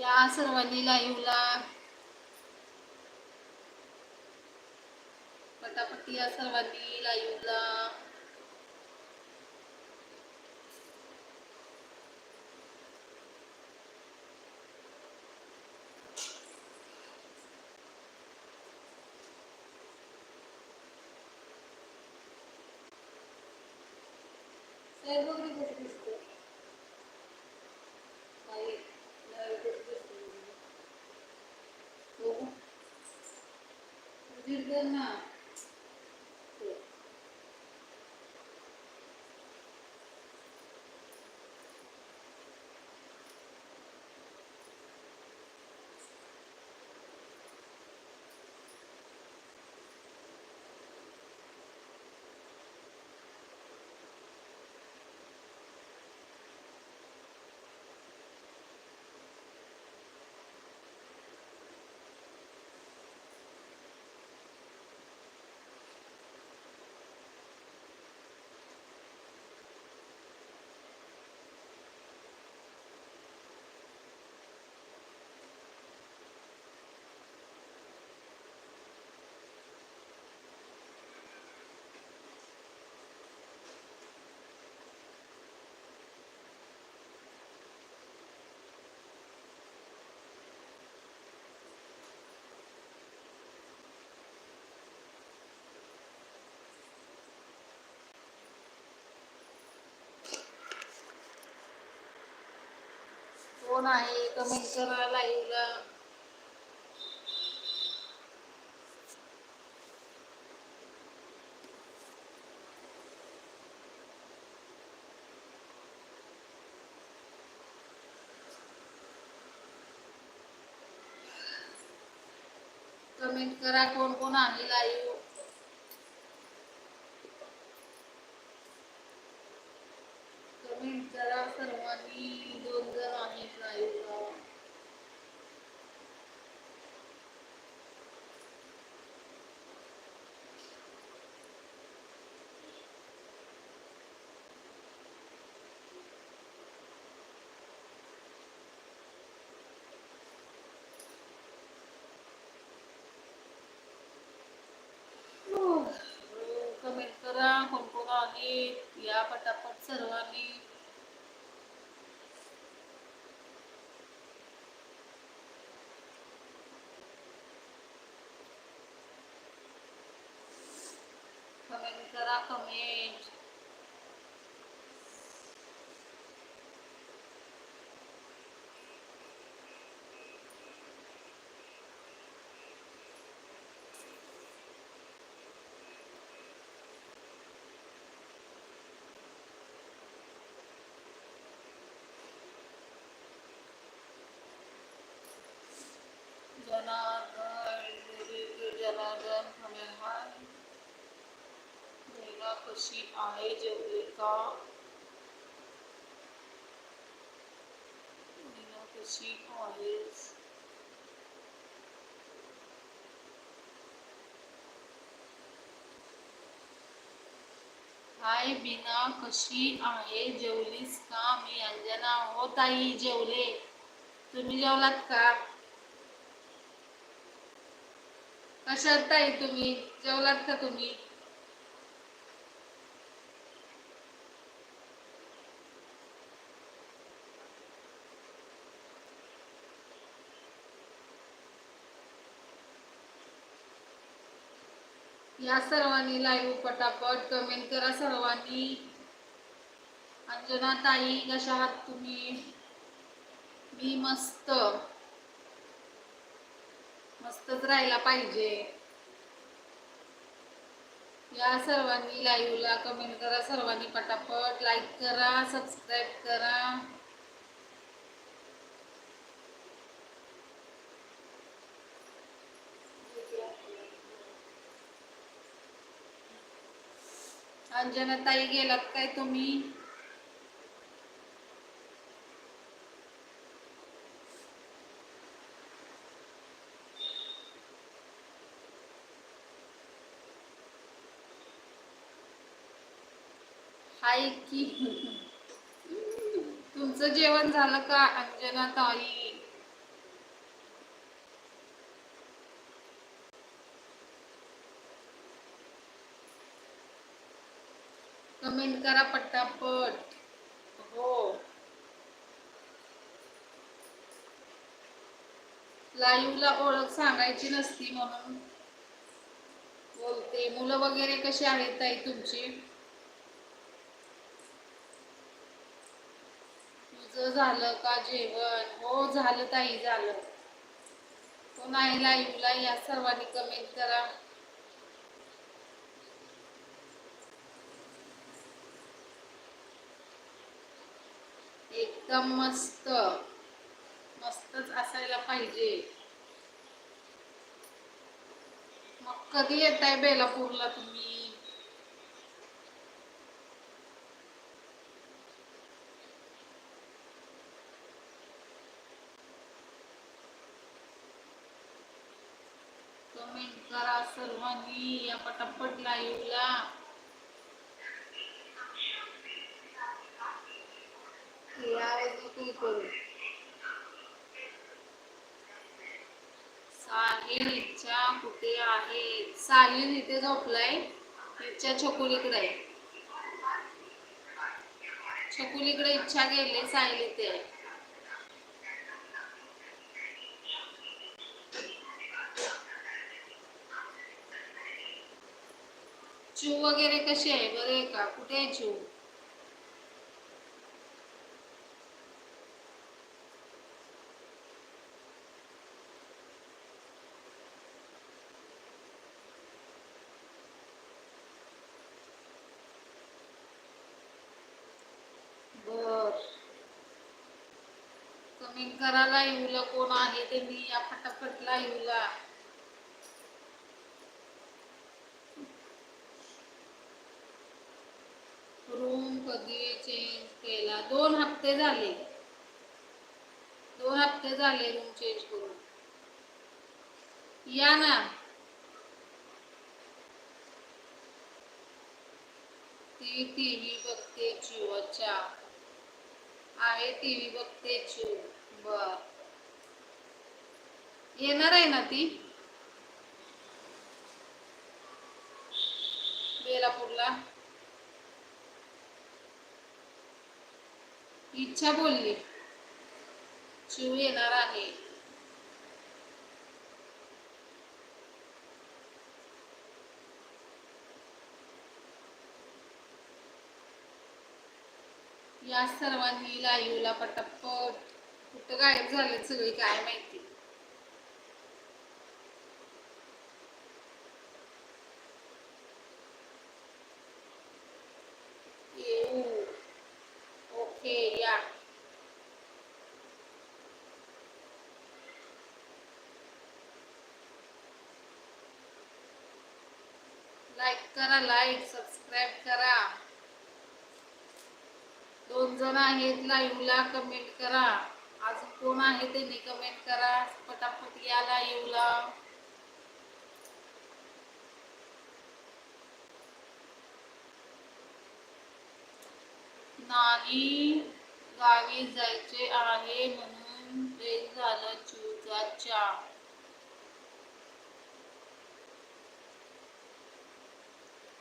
या सर्वांनी लाईव्हला पटापटी या सर्वांनी लाईव्हला. Good night. कोण आहे कमेंट करा लाईव्हला. कमेंट करा कोण कोण आहे लाईव्ह. कमेंट करा कोण कोण आहे या पटापट सर्वांनी. कमेंट करा कमेंट. जनार्दन जनार्दन हमें हाय महिला कशी आहे जेवले का महिला कशी आहेस हाय बीना कशी आहे जेवलीस का? मी अंजना हो ताई जेवले. तुम्ही जेवलात का? कशात ताई तुम्ही जेवलात का तुम्ही? या सर्वांनी लाईव्ह पटापट कमेंट करा सर्वांनी. अंजना ताई कशा आहात तुम्ही? मी मस्त. मस्तच राहायला पाहिजे. या सर्वांनी लाईव्हला कमेंट करा सर्वांनी पटापट लाईक करा सबस्क्राईब करा. अंजना ताई गेलात काय तुम्ही? हाय की? तुमचं जेवण झालं का अंजना ताई? कमेंट करा पटापट. हो. लाईव्हला ओळख सांगायची नसती म्हणून. बोलते. मुलं वगैरे कशी आहेत ताई तुमची? तुझं झालं का जेवण? हो झालं ताई झालं. हो नाही लाईव्हला या सर्वांनी कमेंट करा. एकदम मस्त. मस्तच असायला पाहिजे. मग कधी येत आहे बेलापूरला तुम्ही कमेंट करा सर्वांनी या पटापट लाईव्हला करू. साहिल इच्छा कुठे आहे? साहिल इथे झोपलाय. इच्छा छकुलीकडे आहे. छकुलीकडे इच्छा गेले साहिल इथे. शू वगैरे कशी आहे? बरे आहे का? कुठे आहे शू बर. कमेंट करायला येऊला कोण आहे ते मी या फटाफट येऊला रूम चेंज केला. दोन हप्ते झाले. दोन हप्ते झाले रूम चेंज करून. या ना. ती टीव्ही बघते चिव अच्छा आहे टीव्ही बघते चिव बर. येणार आहे ना ती? बेलापूरला? इच्छा बोलली. शिव येणार आहे. या सर्वांनी लाईव्हला पटापट. कुठं गायब झाले सगळी काय माहिती येऊ ओके या लाईक करा लाईक सबस्क्राईब करा. दोन जण आहेत लाईव्हला कमेंट करा. अजून कोण आहे त्यांनी कमेंट करा. पटापट या लाईव्हला. नानी गावी जायचे आहे म्हणून ते झालं चुजाच्या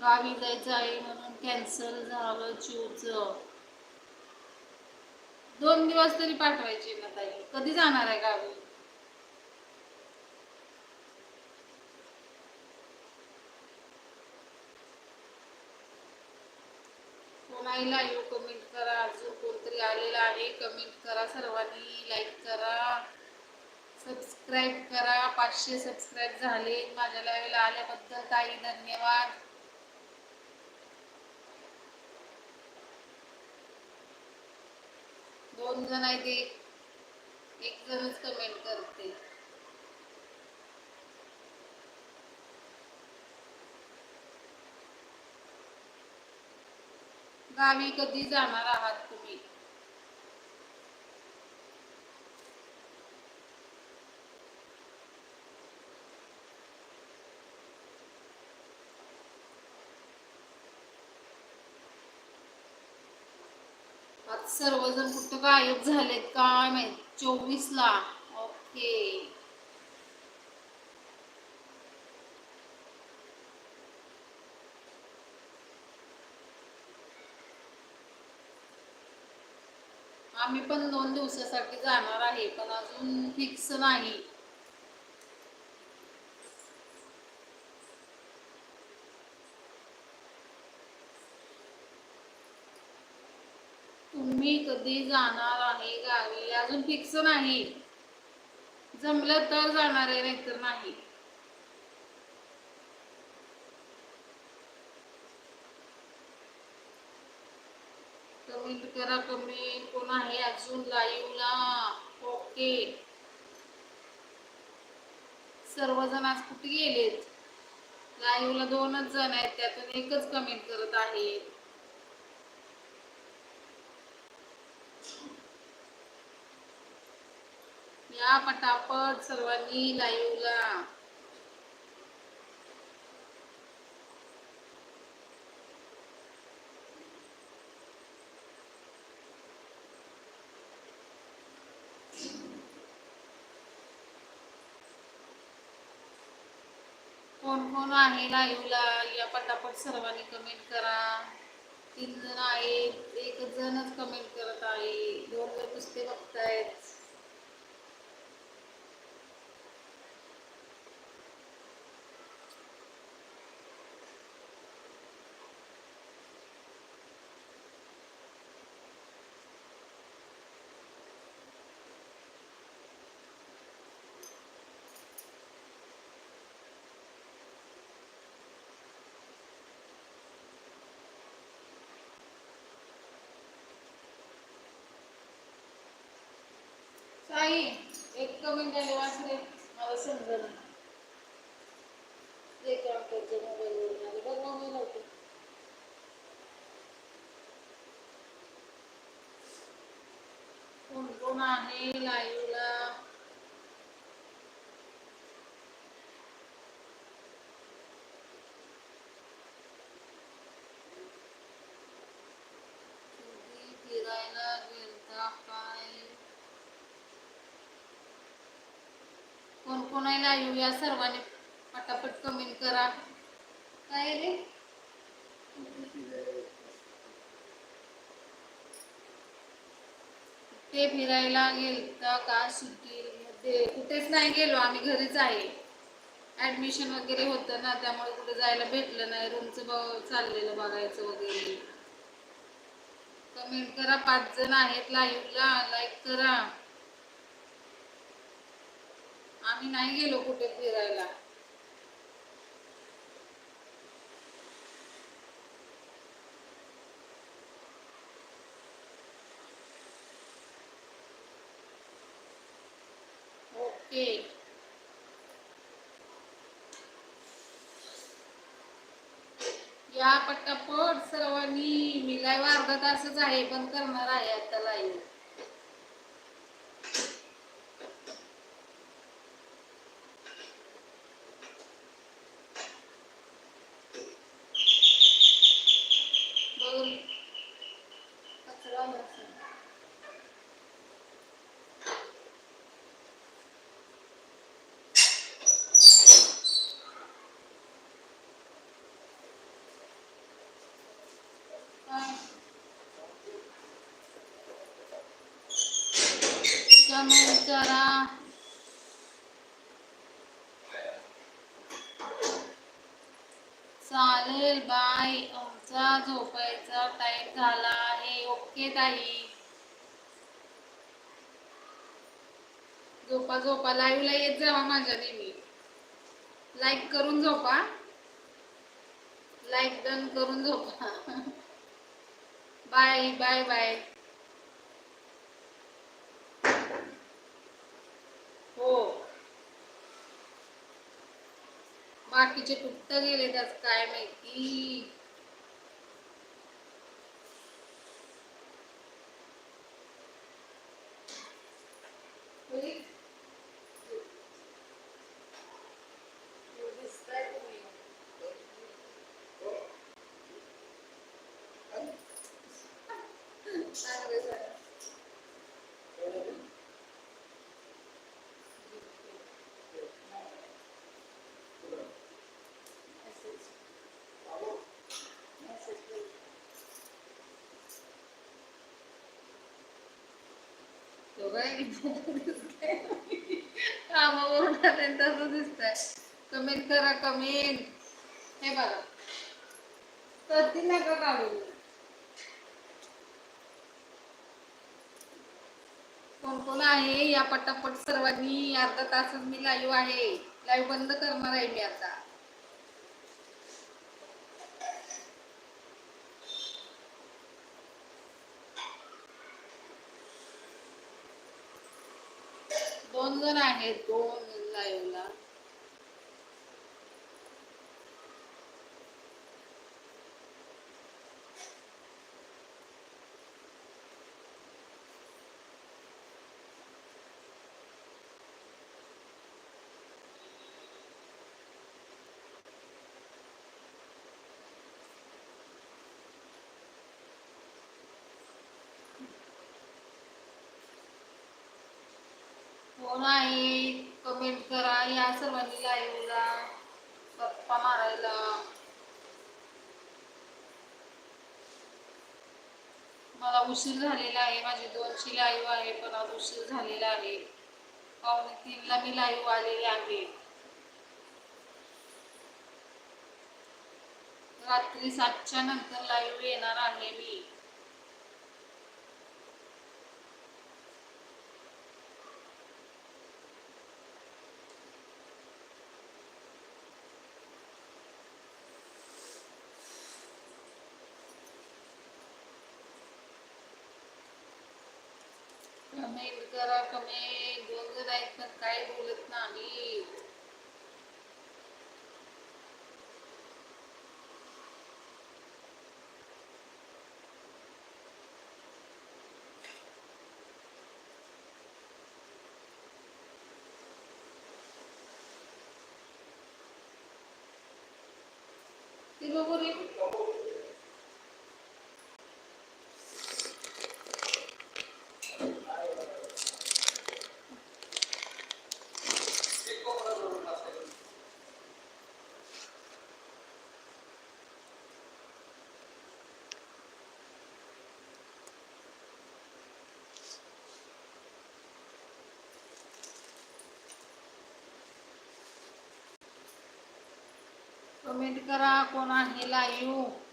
गावी जायचं आहे म्हणून कॅन्सल झालं चिवच दोन दिवस तरी पाठवायचे ना ताई. कधी जाणार आहे गावी? कोणाला येऊ कमेंट करा. अजून कोणतरी आलेला आहे कमेंट करा. सर्वांनी लाईक करा. सबस्क्राईब करा. पाचशे सबस्क्राईब झाले. माझ्या लाईव्हला आल्याबद्दल ताई धन्यवाद. दोन जण आहेत एक एक जणच कमेंट करते. गावी कधी जाणार आहात तुम्ही? आज सर्वजण कुठं गायब झालेत काय माहीत? चोवीस ला ओके. आम्ही पण दोन दिवसासाठी जाणार आहे पण अजून फिक्स नाही. तुम्ही कधी जाणार आहे गावी? अजून फिक्स नाही. जमलं तर जाणार आहे नाहीतर नाही. कमेंट करा कमेंट. कोण आहे अजून लाईव्हला ओके. सर्वजण आज कुठे गेलेत? लाईव्हला दोनच जण आहेत त्यातून एकच कमेंट करत आहे. या पटापट सर्वांनी लाईव्हला कोण कोण आहे लाईव्हला या पटापट सर्वांनी कमेंट करा. तीन जण आहेत एक जणच कमेंट करत आहे. दोन जण नुसते बघतायत. साई एक कमेंट आले वाचले मला समजलं जे काम करते मोबाईलवरून आले बघ मोबाईल होते कोण कोण आहे? लाईव्ह तुम्ही फिरायला गेलता काय कोण कोण आहे लाईव्ह या सर्वांनी पटापट कमेंट करा. काय रे? ते फिरायला गेलता का सुट्टीमध्ये कुठेच नाही गेलो आम्ही घरीच आहे. ऍडमिशन वगैरे होतं ना त्यामुळे कुठे जायला भेटलं नाही. रूमचं ब चाललेलं बघायचं वगैरे. कमेंट करा पाच जण आहेत लाईव्हला लाईक करा. आम्ही नाही गेलो कुठे फिरायला. ओके. या पटापट सर्वांनी. मी लाईव्ह अर्धा तासच आहे पण करणार आहे आता लाईव्ह कमेंट करा चालेल बाय आमचा झोपायचा टाइम झाला आहे. ओके ताई. झोपा झोपा. लाईव्हला येत जावा माझ्या नेहमी. लाईक करून झोपा. लाईक डन करून झोपा. बाय बाय बाय हो. बाकीचे कुठं गेले त्याच काय माहिती. कामावरून तसं दिसतंय कमेंट करा कमेंट हे बघा कधी नका काढू कोण कोण आहे या पटापट सर्वांनी अर्धा तासच मी लाईव्ह आहे लाईव्ह बंद करणार आहे मी आता. आहेत दोन लाईव्हला कोण आहे? कमेंट करा. या सर्वांनी लाईव्हला गप्पा मारायला. मला उशीर झालेला आहे. माझी दोनशे लाईव्ह आहे पण आज उशीर झालेला आहे. पावणे तीनला मी लाईव्ह आलेले आहे. रात्री सातच्या नंतर लाईव्ह येणार आहे मी. कमेंट करा कमेंट दोन आहेत पण काही बोलत नाही. ती बघू रे एक कोपरा भरून टाकायचं. कमेंट करा कोण आहे लाईव्ह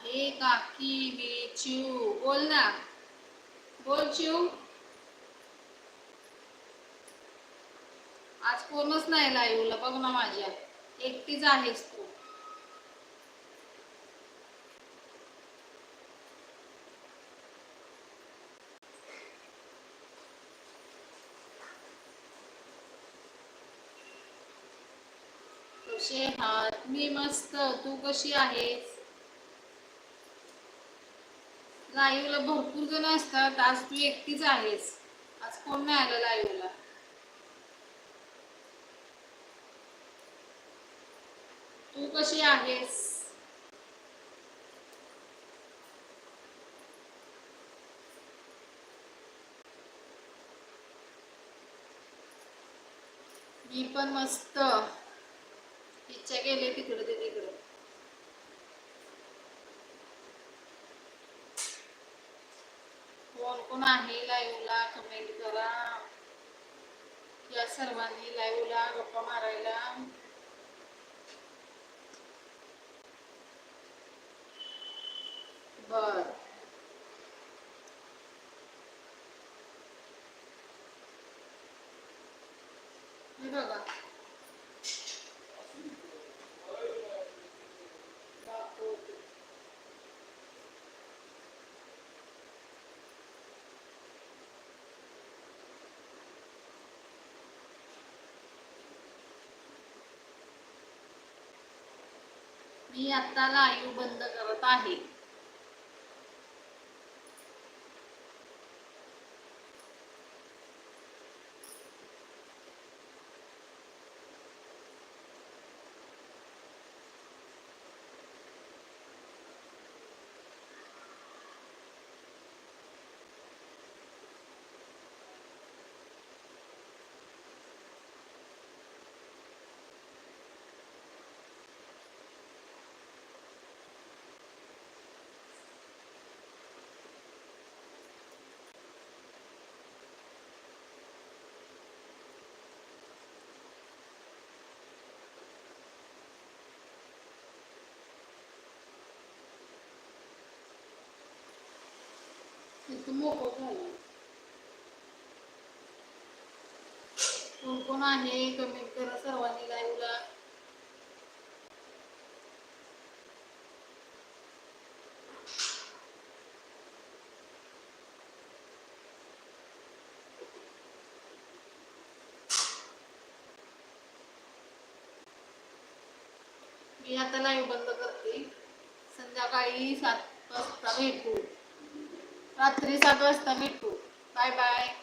आहे काकी बी चिऊ बोल ना. बोल चिऊ. आज कोणच नाही लाईव्हला बघ ना माझ्या. एकटीच आहेस तू. तुझे हात मी मस्त. तू कशी आहेस? लाईव्हला भरपूर जण असतात आज तू एकटीच आहेस. आज कोण नाही आलं लाईव्हला? तू कशी आहेस? मी पण मस्त. इच्छा केली तिकडे ते तिकडे कोण आहे लाईव्हला कमेंट करा. या सर्वांनी लाईव्हला गप्पा मारायला. बर हे बघा दाखवते. मी आत्ताला लाईव्ह बंद करत आहे. मोकळ झालं. कोण कोण आहे? कमेंट करा सर्वांनी लाईव्हला मी आता लाईव्ह बंद करते. संध्याकाळी सात वाजता भेटू. रात्री सात वाजता भेटू. Bye bye.